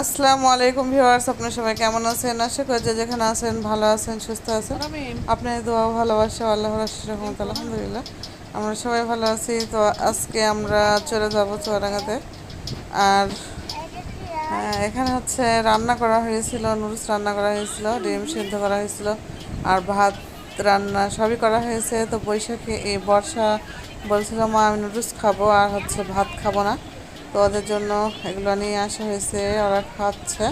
আসসালামু আলাইকুম ভিউয়ার্স আপনার সবাই কেমন আছেন? আশা করি যে যেখানে আছেন ভালো আছেন সুস্থ আছেন। আপনার দোয়া ভালোবাসা আল্লাহর আশিস রহমত আলহামদুলিল্লাহ। আমরা সবাই ভালো আছি। তো আজকে আমরা চলে যাব চুয়াডাঙ্গাতে। আর এখানে হচ্ছে রান্না করা হয়েছিল নুডলস রান্না করা হয়েছিল ডিম সিদ্ধ করা হয়েছিল আর ভাত রান্না সবই করা হয়েছে। তো বৈশাখী এই বর্ষা বলছিল মা আমি নুডলস খাব আর হচ্ছে ভাত খাব না। তো ওদের জন্য এগুলো নিয়ে আসা হয়েছে, ওরা খাচ্ছে।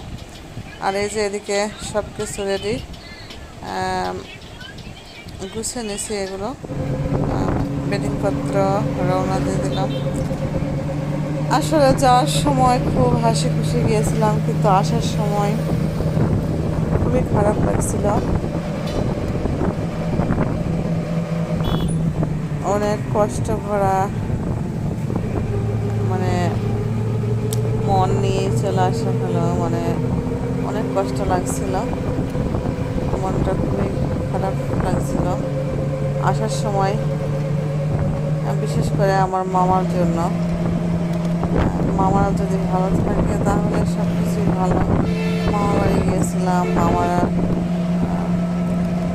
আর এই যে এদিকে সব কিছু রেডি গুছিয়ে নিয়েছি এগুলো। বেডিংপত্র, রওনা দিয়ে দিলাম। আসলে যাওয়ার সময় খুব হাসি খুশি গিয়েছিলাম, কিন্তু আসার সময় খুবই খারাপ লাগছিল। অনেক কষ্ট ভরা মানে মন নিয়ে চলে আসা হলো মানে অনেক কষ্ট লাগছিল। মনটা খুবই খারাপ লাগছিল। আসার সময়, বিশেষ করে আমার মামার জন্য। মামারা যদি ভালো থাকে, তাহলে সব কিছুই ভালো। মামা বাড়ি গিয়েছিলাম, মামারা,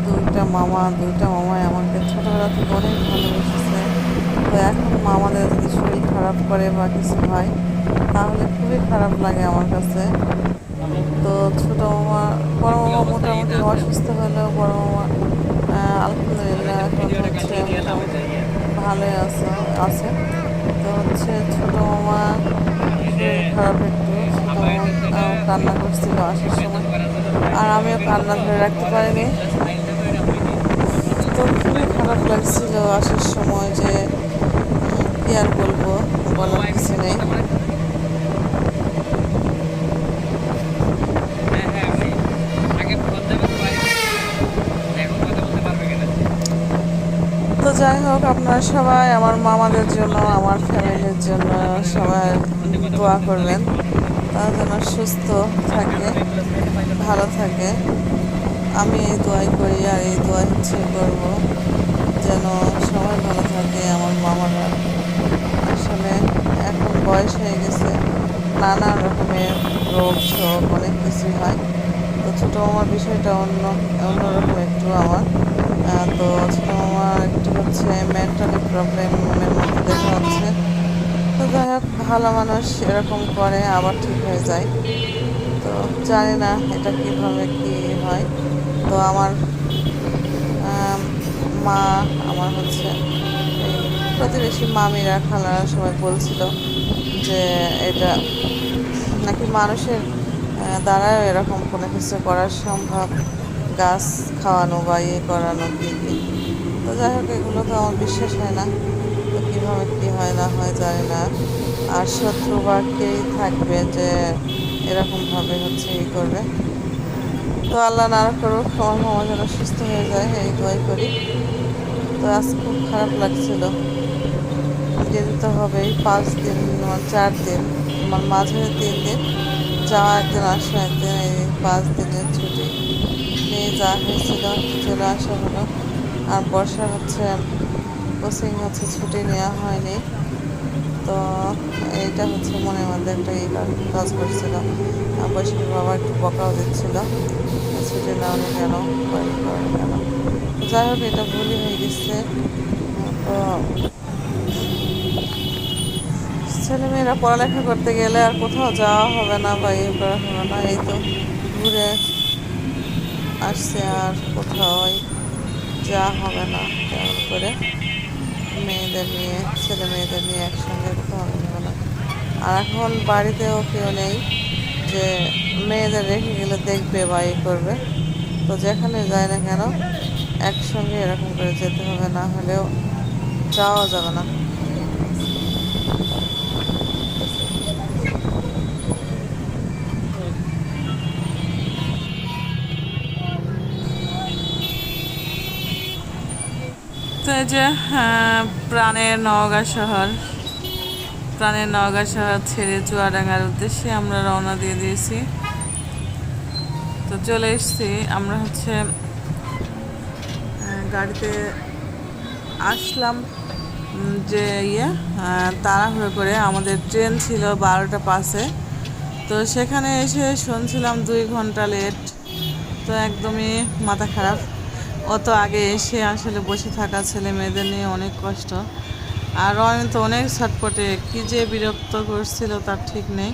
দুইটা মামা, দুইটা মামাই আমাকে ছোটোবেলা থেকে অনেক ভালোবেসেছে। তো এখন মামাদের যদি শরীর খারাপ করে বা কিছু হয় তাহলে খুবই খারাপ লাগে আমার কাছে। তো ছোটো মামা, বড় মামা মোটামুটি অসুস্থ হলেও বড় মামা আলহামদুলিল্লাহ এখন হচ্ছে ভালোই আছে আছে। তো হচ্ছে ছোটো মামা খারাপ একটু। ছোটো মামা কান্না করছিল আসার সময়। আর আমিও কান্না ধরে রাখতে পারিনি। তো খুবই খারাপ লাগছিল আসার সময় যে কি আর বলব, বলার কিছু নেই তো যাই হোক, আপনারা সবাই আমার মামাদের জন্য, আমার ফ্যামিলির জন্য সবাই দোয়া করবেন। তারা যেন সুস্থ থাকে, ভালো থাকে। আমি এই দোয়াই করি আর এই দোয়া হচ্ছে করব, যেন সবাই ভালো থাকে আমার মামারা। আসলে এখন বয়স হয়ে গেছে, নানা রকমের রোগ শোক অনেক কিছুই হয়। তো ছোটো আমার বিষয়টা অন্য, অন্যরকম একটু আমার। তো ছোটো মামার একটু হচ্ছে মেন্টালি প্রবলেমের মধ্যে দেখা হচ্ছে। তো যাই হোক, ভালো মানুষ এরকম করে, আবার ঠিক হয়ে যায়। তো জানি না এটা কীভাবে কী হয়। তো আমার মা, আমার হচ্ছে প্রতিবেশী মামিরা, খালারা সবাই বলছিল যে এটা নাকি মানুষের দ্বারাও এরকম কোনো কিছু করা সম্ভব। গাছ খাওয়ানো বা ইয়ে করানো কি কি তো যাই হোক, এগুলো তো আমার বিশ্বাস হয় না। তো কীভাবে কী হয়, না হয় জানি না। আর শত্রু বা কেই থাকবে যে এরকমভাবে হচ্ছে ই করবে। তো আল্লাহ না করুক, আমার মামা যেন সুস্থ হয়ে যায়, এই দোয়াই করি। তো আজ খুব খারাপ লাগছিল। যেতে তো হবেই, পাঁচ দিন মানে চার দিন আমার মাঝে তিন দিন, যাওয়া একদিন, আসা একদিন, এই পাঁচ দিনের ছুটি। যাওয়া হয়েছিল চলে আসা হলো আর বর্ষা হচ্ছে, কোচিং হচ্ছে, ছুটি নেওয়া হয়নি। তো এইটা হচ্ছে মনের মধ্যে একটা ই কাজ- করছিল। আর বৈশাখী বাবা একটু বকাও দিচ্ছিল। ছুটি নেওয়া কেন বাড়ি কেন যাই হোক, এটা ভুলই হয়ে গেছে। তো ছেলেমেয়েরা পড়ালেখা করতে গেলে আর কোথাও যাওয়া হবে না বা ইয়ে করা হবে না, এই তো ঘুরে আসছে আর কোথাও যা হবে না তেমন করে? মেয়েদের নিয়ে, ছেলে মেয়েদের নিয়ে একসঙ্গে কোথাও হবে না আর এখন বাড়িতেও কেউ নেই যে মেয়েদের রেখে গেলে দেখবে বা ইয়ে করবে। তো যেখানে যায় না কেন একসঙ্গে এরকম করে যেতে হবে, না হলেও যাওয়া যাবে না। যে প্রাণের নওগাঁ শহর। প্রাণের নওগাঁ শহর ছেড়ে চুয়াডাঙ্গার উদ্দেশ্যে আমরা রওনা দিয়ে দিয়েছি। তো চলে এসেছি, আমরা হচ্ছে গাড়িতে আসলাম যে ইয়ে তাড়াহুড়ো করে। আমাদের ট্রেন ছিল বারোটা পাসে তো সেখানে এসে শুনছিলাম দুই ঘণ্টা লেট। তো একদমই মাথা খারাপ। অত আগে এসে আসলে বসে থাকা ছেলে মেয়েদের নিয়ে অনেক কষ্ট। আর রয়ন তো অনেক ছটপটে, কী যে বিরক্ত করছিল তার ঠিক নেই।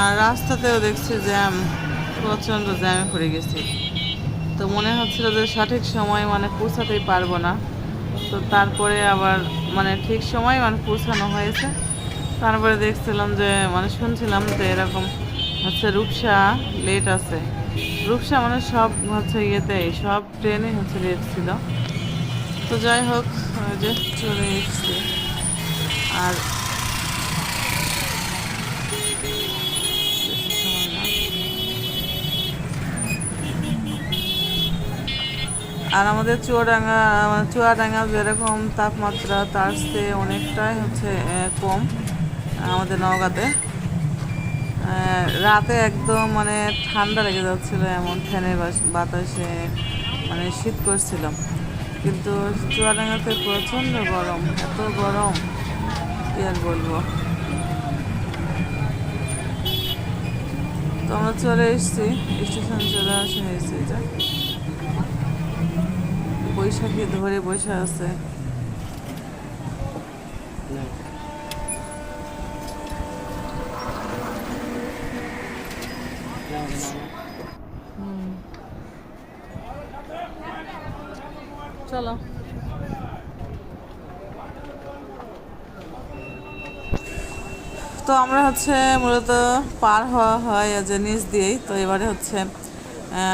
আর রাস্তাতেও দেখছি জ্যাম, প্রচণ্ড জ্যামে পড়ে গেছি। তো মনে হচ্ছিল যে সঠিক সময় মানে পৌঁছাতেই পারব না। তো তারপরে আবার মানে ঠিক সময় মানে পৌঁছানো হয়েছে। তারপরে দেখছিলাম যে মানে শুনছিলাম যে এরকম হচ্ছে রূপসা লেট আছে। রূপসা মানে সব হচ্ছে ইয়েতে সব ট্রেনে হচ্ছে লেট ছিল। তো যাই হোক যে চলে এসছি। আর। আর আমাদের চুয়াডাঙ্গা মানে চুয়াডাঙ্গা যেরকম তাপমাত্রা, তার চেয়ে অনেকটাই হচ্ছে কম। আমাদের নওগাঁতে। রাতে একদম মানে ঠান্ডা লেগে যাচ্ছিল, এমন ফ্যানের বাতাসে মানে শীত করছিল। কিন্তু চুয়াডাঙ্গাতে প্রচণ্ড গরম, এত গরম, কি আর বলব? তো আমরা চলে এসেছি, স্টেশন চলে আসা হয়েছে এটা। বৈশাখী ধরে বসে আছে। চলো তো আমরা হচ্ছে মূলত পার হওয়া হয় যে নিচ দিয়েই তো এবারে হচ্ছে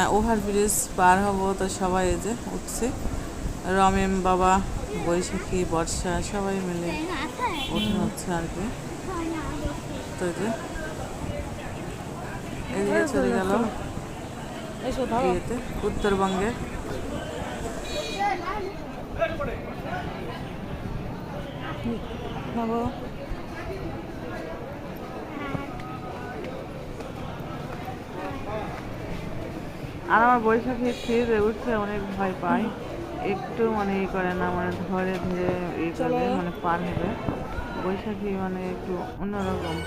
ওভারব্রিজ পার হব তো সবাই এই যে উঠছে রমেম বাবা বৈশাখী বর্ষা সবাই মিলে ওঠা হচ্ছে আর কি তো এই যে এদিকে চলে গেল উত্তরবঙ্গে বাবা। আর আমার বৈশাখী সিঁড়িতে উঠতে অনেক ভয় পাই একটু মানে ই করে না মানে ধরে ধীরে ই করবে মানে পার হবে। বৈশাখী মানে একটু অন্যরকম।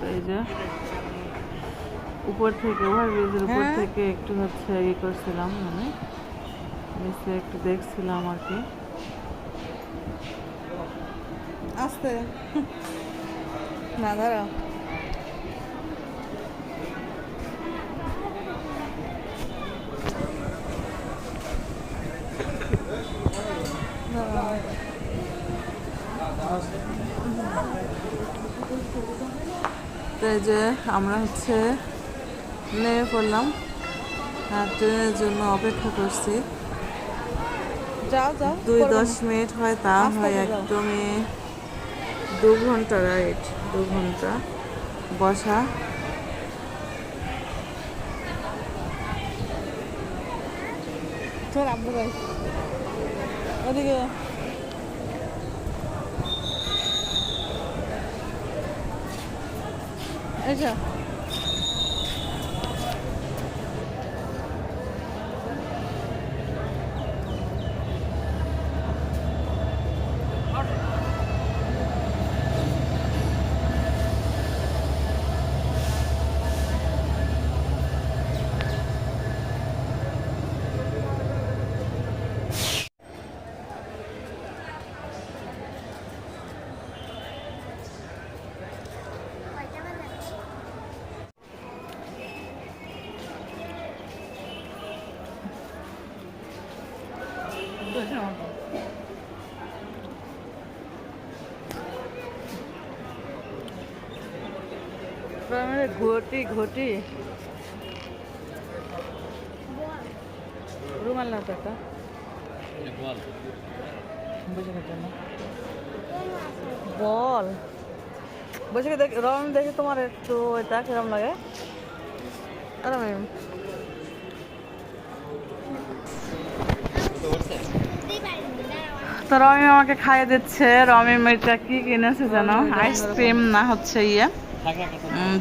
এই যে। উপর থেকে ওভার ব্রিজের উপর থেকে একটু হচ্ছে ইয়ে করছিলাম মানে নিচে একটু দেখছিলাম আর কি। আস্তে। না দাঁড়াও। তো যে আমরা হচ্ছে নেমে পড়লাম আর ট্রেনের জন্য অপেক্ষা করছি। যাও যাও দুই দশ মিনিট হয় তা হয় একদমই দু ঘণ্টা রাইড দু ঘণ্টা। বসা। তোর আব্বু ভাই ওদিকে এসো ঘটি ঘটি। রুমাল না তো একটা। বৈশাখের জন্য বল। বৈশাখে দেখ রং দেখে তোমার একটু এটা কিরম লাগে? তো রমি আমাকে খাইয়ে দিচ্ছে। রমি এটা কি কিনেছে যেন আইসক্রিম না হচ্ছে ইয়ে।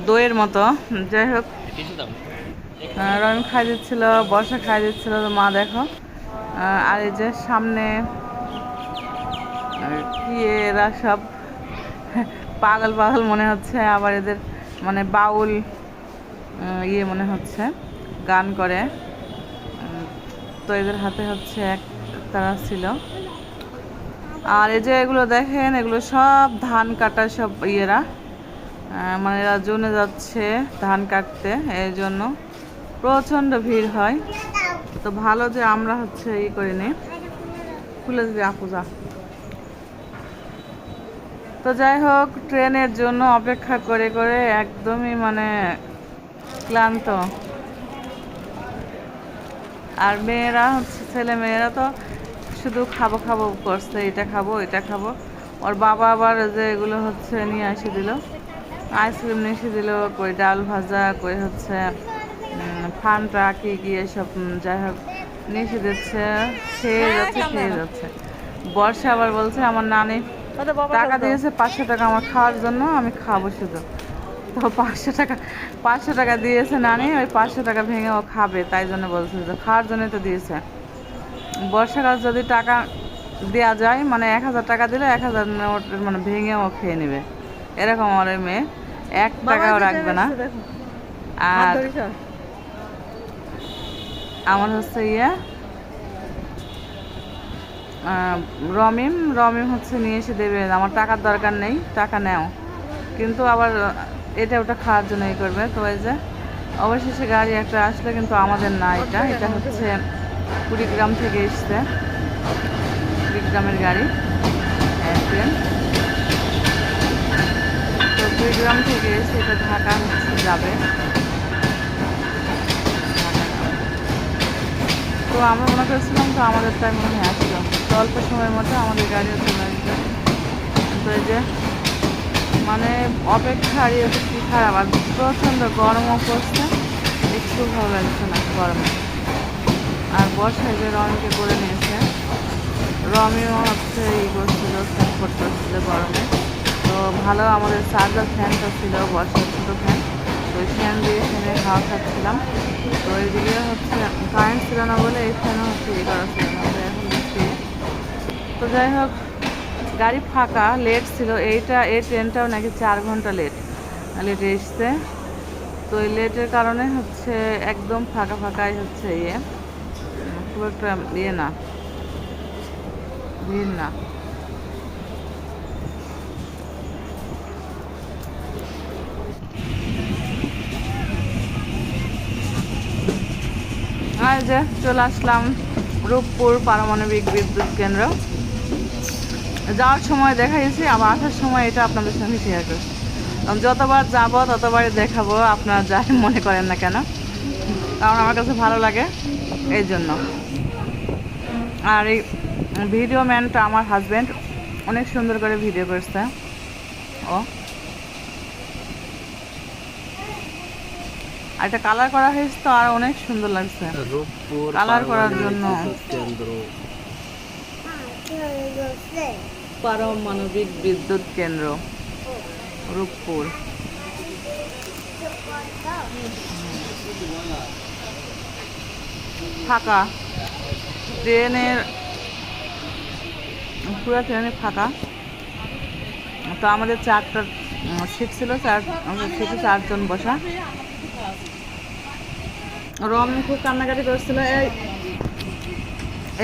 দইয়ের মতো। যাই হোক। রহিম খাই দিচ্ছিল, বর্ষা খাই দিচ্ছিল মা দেখো। আর এই যে সামনে এরা সব, পাগল পাগল মনে হচ্ছে, আবার এদের মানে বাউল ইয়ে মনে হচ্ছে, গান করে। তো এদের হাতে হচ্ছে এক তারা ছিল। আর এই যে এগুলো দেখেন, এগুলো সব ধান কাটা সব ইয়েরা। মানে এরা জনে যাচ্ছে ধান কাটতে, এই জন্য প্রচণ্ড ভিড় হয়। তো ভালো যে আমরা হচ্ছে ই করিনি। খুলে দিবি আপু, যা। তো যাই হোক, ট্রেনের জন্য অপেক্ষা করে করে একদমই মানে ক্লান্ত। আর মেয়েরা হচ্ছে, ছেলে মেয়েরা তো শুধু খাব খাব করছে, এটা খাব এটা খাব। ওর বাবা আবার যে এগুলো হচ্ছে নিয়ে এসে দিল। আইসক্রিম এসে দিল কই ডাল ভাজা কই হচ্ছে ফান্টা কি কি এসব যাই হোক নিয়ে দিচ্ছে খেয়ে যাচ্ছে খেয়ে যাচ্ছে। বর্ষা আবার বলছে আমার নানি টাকা দিয়েছে পাঁচশো টাকা আমার খাওয়ার জন্য আমি খাব শুধু। তো পাঁচশো টাকা পাঁচশো টাকা দিয়েছে নানি ওই পাঁচশো টাকা ভেঙে ও খাবে তাই জন্য বলছে যে খাওয়ার জন্যই তো দিয়েছে। বর্ষাকাল যদি টাকা দেওয়া যায় মানে এক হাজার টাকা দিলে এক হাজার মানে ভেঙে ও খেয়ে নেবে। এরকম আমার মেয়ে। এক টাকাও রাখবে না। আর আমার হচ্ছে ইয়ে রমিম রমিম হচ্ছে নিয়ে এসে দেবে। আমার টাকার দরকার নেই টাকা নেও। কিন্তু আবার এটা ওটা খাওয়ার জন্য ই করবে। তো এই যে অবশেষে গাড়ি একটা আসলে কিন্তু আমাদের না এটা। এটা হচ্ছে কুড়িগ্রাম থেকে এসছে। কুড়িগ্রামের গাড়ি। ট্রেন তো কুড়িগ্রাম থেকে সেটা ঢাকা যাবে। তো আমরা মনে করছিলাম তো আমাদের টাইম মনে আসলো তো অল্প সময়ের মধ্যে আমাদের গাড়িও চলে আসবে। তো এই যে মানে অপেক্ষার ইয়েতে কি খারাপ, আর প্রচণ্ড গরমও পড়ছে। একটু ভালো লাগছে না গরমে। আর বর্ষায় যে রমিকে করে নিয়েছে রমিও হচ্ছে ই করছিল সাপোর্ট করছিল গরমে। তো ভালো আমাদের চার্জার ফ্যানটা ছিল, বর্ষার ছোটো ফ্যান তো ওই ফ্যান দিয়ে ফ্যানে হাওয়া খাচ্ছিলাম। তো এইদিকে হচ্ছে কারেন্ট ছিল না বলে এই ফ্যানও হচ্ছে ই করা ছিল না এখন তো যাই হোক, গাড়ি ফাঁকা লেট ছিল। এইটা, এই ট্রেনটাও নাকি চার ঘণ্টা লেট লেটে এসছে। তো এই লেটের কারণে হচ্ছে একদম ফাঁকা ফাঁকাই হচ্ছে ইয়ে। খুব একটা ইয়ে না, ভিড় না। আর যে, চলে আসলাম রূপপুর পারমাণবিক বিদ্যুৎ কেন্দ্র। যাওয়ার সময় দেখা দেখাইছি, আবার আসার সময় এটা আপনাদের সঙ্গে শেয়ার করছি। যতবার যাব, ততবারই দেখাবো, আপনারা যাই মনে করেন না কেন। কারণ আমার কাছে ভালো লাগে এই জন্য। আর এই ভিডিও ম্যানটা আমার হাজব্যান্ড অনেক সুন্দর করে ভিডিও করছে। ও। আর এটা কালার করা হয়েছে তো আর অনেক সুন্দর লাগছে। রূপপুর কালার করার জন্য। পারমাণবিক বিদ্যুৎ কেন্দ্র রূপপুর। ফাঁকা। ট্রেনের পুরো ট্রেনে ফাঁকা। তো আমাদের চারটা সিট ছিল চার আমাদের সিটে চারজন বসা। রমিন খুব কান্নাকাটি করছিল।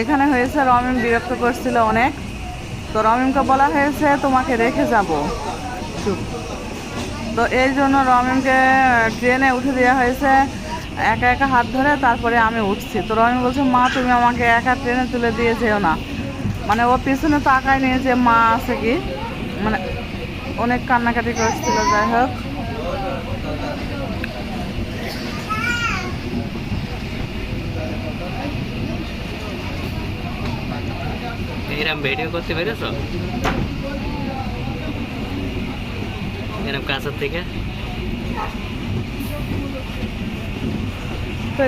এখানে হয়েছে রমিন বিরক্ত করছিল অনেক। তো রমিমকে বলা হয়েছে, তোমাকে রেখে যাব। তো এই জন্য রমিমকে ট্রেনে উঠে দেওয়া হয়েছে। একা একা হাত ধরে তারপরে আমি উঠছি। তো রমিম বলছে, মা, তুমি আমাকে একা ট্রেনে তুলে দিয়ে যেও না। মানে ও পিছনে তাকায় নিয়ে যে মা আছে কি। মানে অনেক কান্নাকাটি করছিল, যাই হোক। এরম ভিডিও করতে পেরেছ এরম কাছের থেকে তো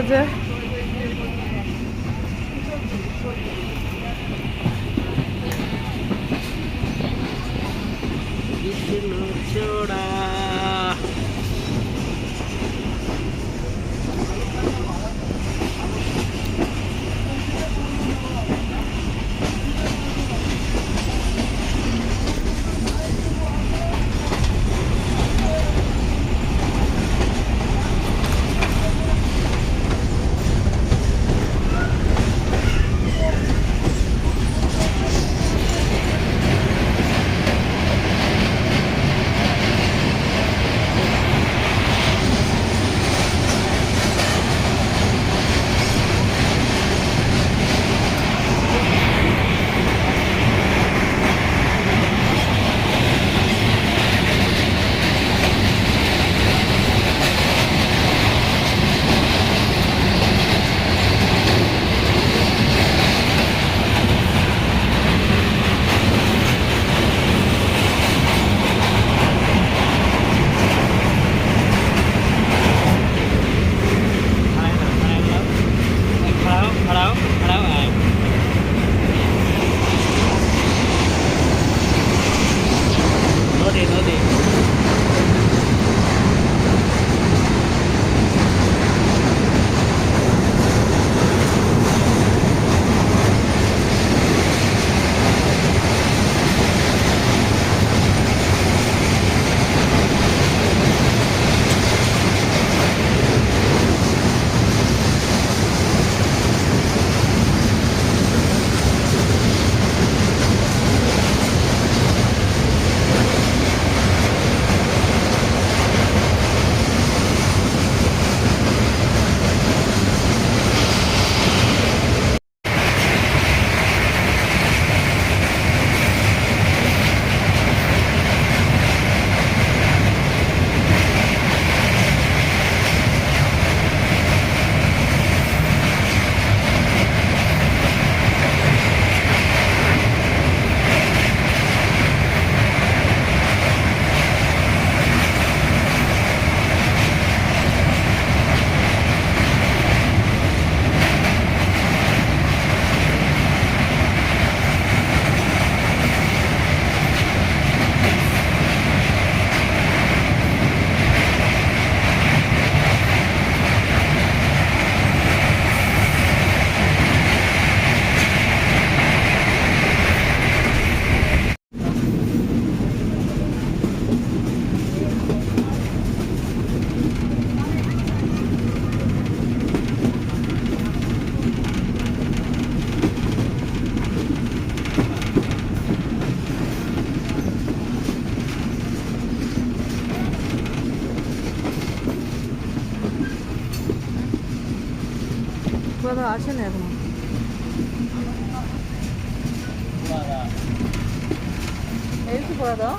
ওরা আসেনি এখন। এই কি পড়া দাও।